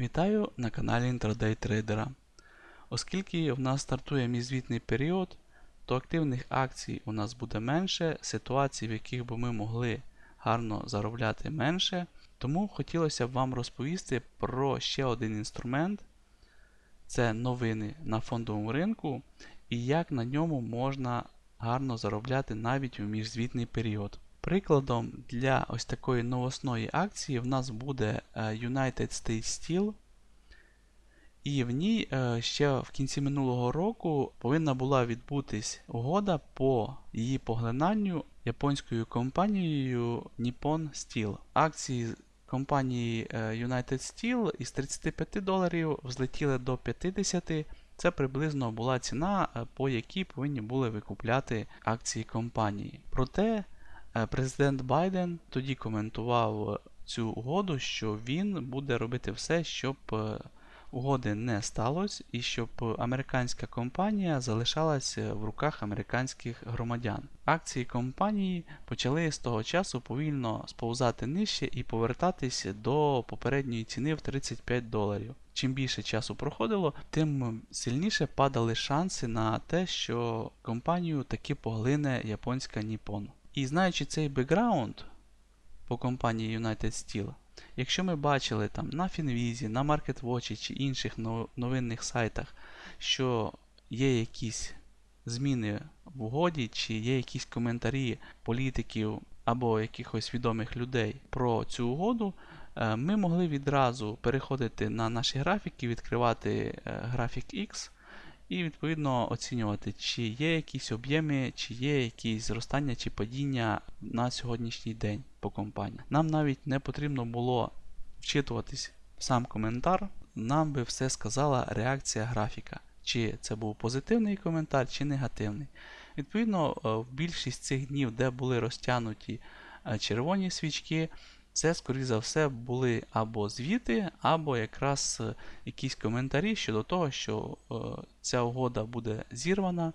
Вітаю на каналі Intraday Трейдера. Оскільки в нас стартує міжзвітний період, то активних акцій у нас буде менше, ситуацій, в яких би ми могли гарно заробляти менше. Тому хотілося б вам розповісти про ще один інструмент це новини на фондовому ринку і як на ньому можна гарно заробляти навіть у міжзвітний період. Прикладом для ось такої новосної акції в нас буде е, United States Steel. І в ній е, ще в кінці минулого року повинна була відбутись угода по її поглинанню японською компанією Nippon Steel. Акції компанії е, United Steel із 35 доларів взлетіли до 50. Це приблизно була ціна, по якій повинні були викупляти акції компанії. Проте президент Байден тоді коментував цю угоду, що він буде робити все, щоб е, угоди не сталося і щоб американська компанія залишалася в руках американських громадян. Акції компанії почали з того часу повільно сповзати нижче і повертатися до попередньої ціни в 35 доларів. Чим більше часу проходило, тим сильніше падали шанси на те, що компанію таки поглине японська Nippon. І знаючи цей бекграунд по компанії United Steel, Якщо ми бачили там на Finvizi, на MarketWatch чи інших новинних сайтах, що є якісь зміни в угоді, чи є якісь коментарі політиків або якихось відомих людей про цю угоду, е, ми могли відразу переходити на наші графіки, відкривати е, графік X і відповідно оцінювати, чи є якісь об'єми, чи є якісь зростання чи падіння на сьогоднішній день по компанії. Нам навіть не потрібно було вчитуватись в сам коментар, нам би все сказала реакція графіка, чи це був позитивний коментар, чи негативний. Відповідно, е, в більшість цих днів, де були розтягнуті е, червоні свічки, це, скоріш за все, були або звіти, або якраз е, якісь коментарі щодо того, що е, ця угода буде зірвана,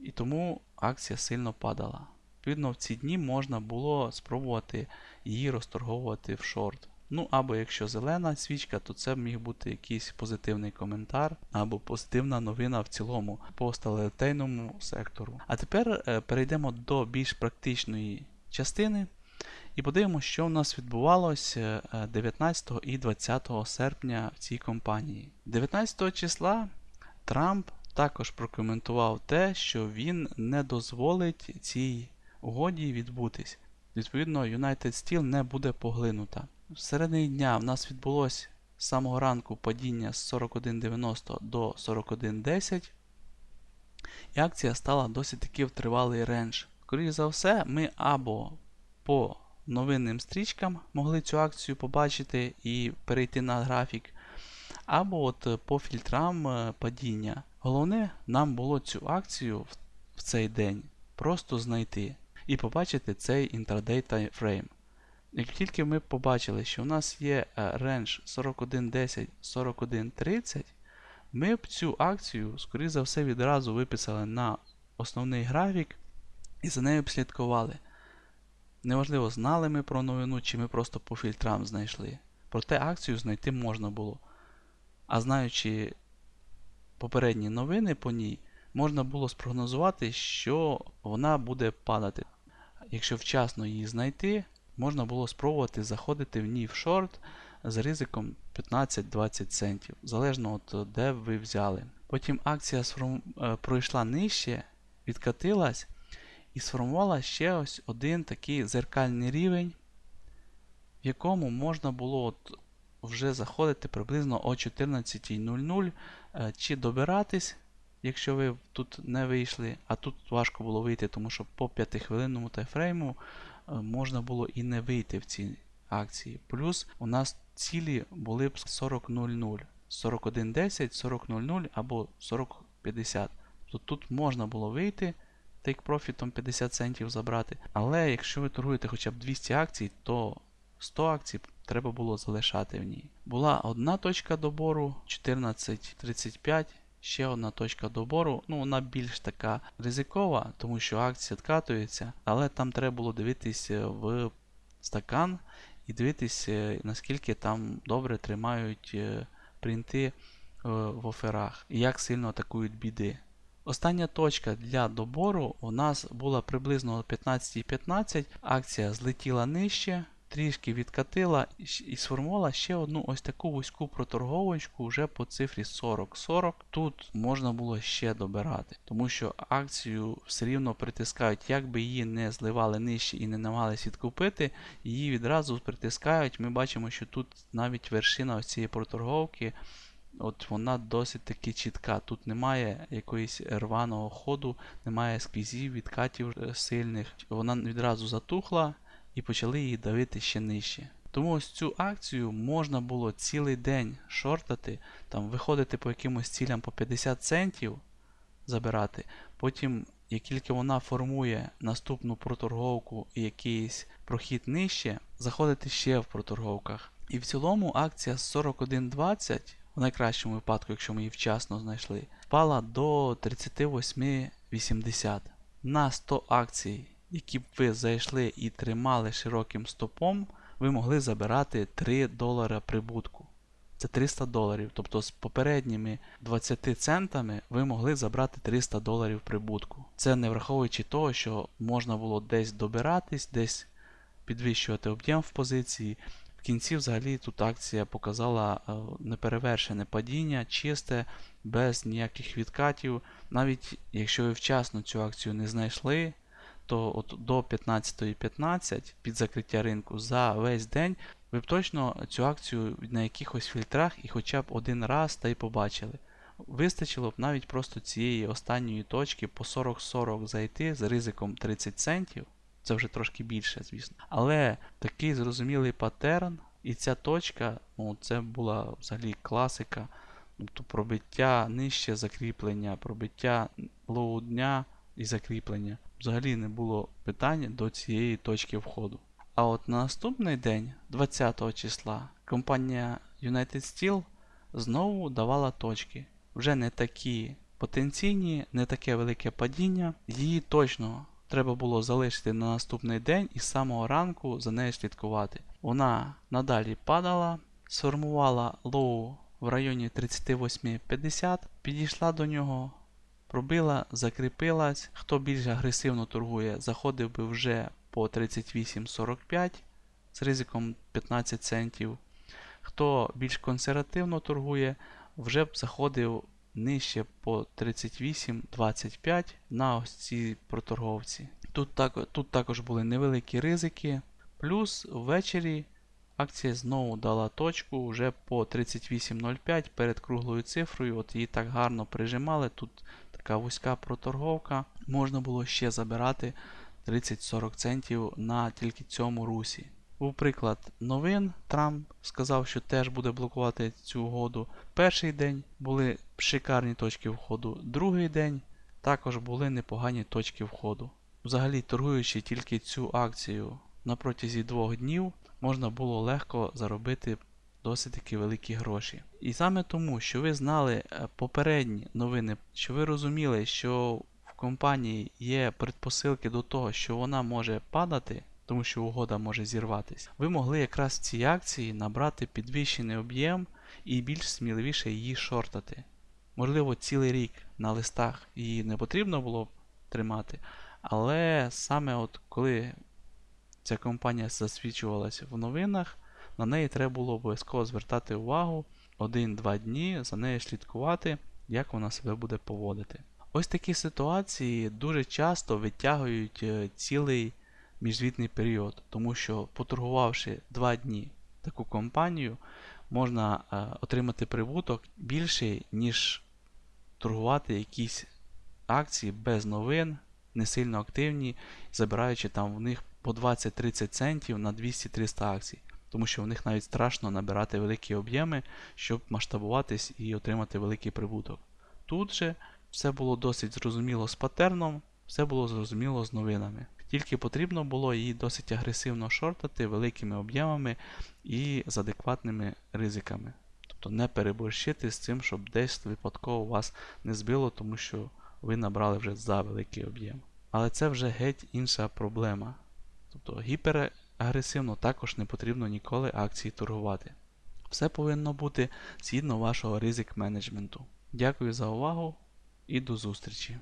і тому акція сильно падала. Відповідно, в ці дні можна було спробувати її розторговувати в шорт. Ну, або якщо зелена свічка, то це міг бути якийсь позитивний коментар, або позитивна новина в цілому по сталелитейному сектору. А тепер е, перейдемо до більш практичної частини. І подивимося, що в нас відбувалося 19 е, і 20 серпня в цій компанії. 19 числа Трамп також прокоментував те, що він не дозволить цій угоді відбутись. Відповідно, United Steel не буде поглинута. В середині дня в нас відбулося з самого ранку падіння з 41,90 до 41,10. І акція стала досить таки в тривалий рендж. Скоріше за все, ми або по новинним стрічкам могли цю акцію побачити і перейти на графік. Або от е, по фільтрам е, падіння. Головне, нам було цю акцію в цей день просто знайти і побачити цей інтрадей таймфрейм. Як тільки ми побачили, що у нас є рендж 4110-4130, ми б цю акцію, скоріше за все, відразу виписали на основний графік і за нею б слідкували. Неважливо, знали ми про новину, чи ми просто по фільтрам знайшли. Проте акцію знайти можна було. А знаючи попередні новини по ній, можна було спрогнозувати, що вона буде падати. Якщо вчасно її знайти, можна було спробувати заходити в ній в шорт з ризиком 15-20 центів, залежно від де ви взяли. Потім акція е, пройшла нижче, відкатилась і сформувала ще ось один такий зеркальний рівень, в якому можна було от вже заходити приблизно о 14.00 е, чи добиратись, якщо ви тут не вийшли, а тут важко було вийти, тому що по 5-хвилинному тайфрейму е, можна було і не вийти в ці акції. Плюс у нас цілі були б 40.00, 41.10, 40.00 або 40.50. Тобто тут можна було вийти take профітом 50 центів забрати. Але якщо ви торгуєте хоча б 200 акцій, то 100 акцій треба було залишати в ній. Була одна точка добору 14.35. Ще одна точка добору, ну вона більш така ризикова, тому що акція відкатується, але там треба було дивитися в стакан і дивитись, е, наскільки там добре тримають е, принти е, в оферах і як сильно атакують біди. Остання точка для добору у нас була приблизно о 15.15, акція злетіла нижче, трішки відкатила і сформувала ще одну ось таку вузьку проторговочку вже по цифрі 40-40. Тут можна було ще добирати, тому що акцію все рівно притискають, як би її не зливали нижче і не намагалися відкупити, її відразу притискають. Ми бачимо, що тут навіть вершина цієї проторговки От вона досить таки чітка. Тут немає якоїсь рваного ходу, немає сквізів, відкатів е, сильних. Вона відразу затухла і почали її давити ще нижче. Тому ось цю акцію можна було цілий день шортати, там виходити по якимось цілям по 50 центів, забирати. Потім, як тільки вона формує наступну проторговку і якийсь прохід нижче, заходити ще в проторговках. І в цілому акція з 41.20, в найкращому випадку, якщо ми її вчасно знайшли, впала до 38.80. На 100 акцій, які б ви зайшли і тримали широким стопом, ви могли забирати 3 долара прибутку. Це 300 доларів. Тобто з попередніми 20 центами ви могли забрати 300 доларів прибутку. Це не враховуючи того, що можна було десь добиратись, десь підвищувати об'єм в позиції. Кінці взагалі тут акція показала е, неперевершене падіння, чисте, без ніяких відкатів. Навіть якщо ви вчасно цю акцію не знайшли, то от до 15.15 під закриття ринку за весь день ви б точно цю акцію на якихось фільтрах і хоча б один раз та й побачили. Вистачило б навіть просто цієї останньої точки по 40-40 зайти з ризиком 30 центів. Це вже трошки більше, звісно. Але такий зрозумілий паттерн, і ця точка, ну, це була взагалі класика. Тобто пробиття нижче закріплення, пробиття лоу дня і закріплення. Взагалі не було питання до цієї точки входу. А от на наступний день, 20 числа, компанія United Steel знову давала точки. Вже не такі потенційні, не таке велике падіння. Її точно треба було залишити на наступний день і з самого ранку за нею слідкувати. Вона надалі падала, сформувала лоу в районі 38,50, підійшла до нього, пробила, закріпилась. Хто більш агресивно торгує, заходив би вже по 38,45 з ризиком 15 центів. Хто більш консервативно торгує, вже б заходив нижче по 38,25 на ось ці проторговці. Тут, так, тут також були невеликі ризики. Плюс ввечері акція знову дала точку вже по 38,05 перед круглою цифрою. От її так гарно прижимали. Тут така вузька проторговка. Можна було ще забирати 30-40 центів на тільки цьому русі. Був приклад новин. Трамп сказав, що теж буде блокувати цю угоду. Перший день були шикарні точки входу. Другий день також були непогані точки входу. Взагалі, торгуючи тільки цю акцію на протязі двох днів, можна було легко заробити досить таки великі гроші. І саме тому, що ви знали е, попередні новини, що ви розуміли, що в компанії є предпосилки до того, що вона може падати, тому що угода може зірватися, ви могли якраз в цій акції набрати підвищений об'єм і більш сміливіше її шортати. Можливо, цілий рік на листах її не потрібно було б тримати, але саме от коли ця компанія засвідчувалася в новинах, на неї треба було обов'язково звертати увагу один-два дні, за нею слідкувати, як вона себе буде поводити. Ось такі ситуації дуже часто витягують е, цілий міжзвітний період, тому що поторгувавши 2 дні таку компанію, можна е, отримати прибуток більший, ніж торгувати якісь акції без новин, не сильно активні, забираючи там в них по 20-30 центів на 200-300 акцій. Тому що в них навіть страшно набирати великі об'єми, щоб масштабуватись і отримати великий прибуток. Тут же все було досить зрозуміло з патерном, все було зрозуміло з новинами. Тільки потрібно було її досить агресивно шортати великими об'ємами і з адекватними ризиками. Тобто не переборщити з цим, щоб десь випадково вас не збило, тому що ви набрали вже за великий об'єм. Але це вже геть інша проблема. Тобто гіпер, агресивно, також не потрібно ніколи акції торгувати. Все повинно бути згідно вашого ризик менеджменту. Дякую за увагу і до зустрічі!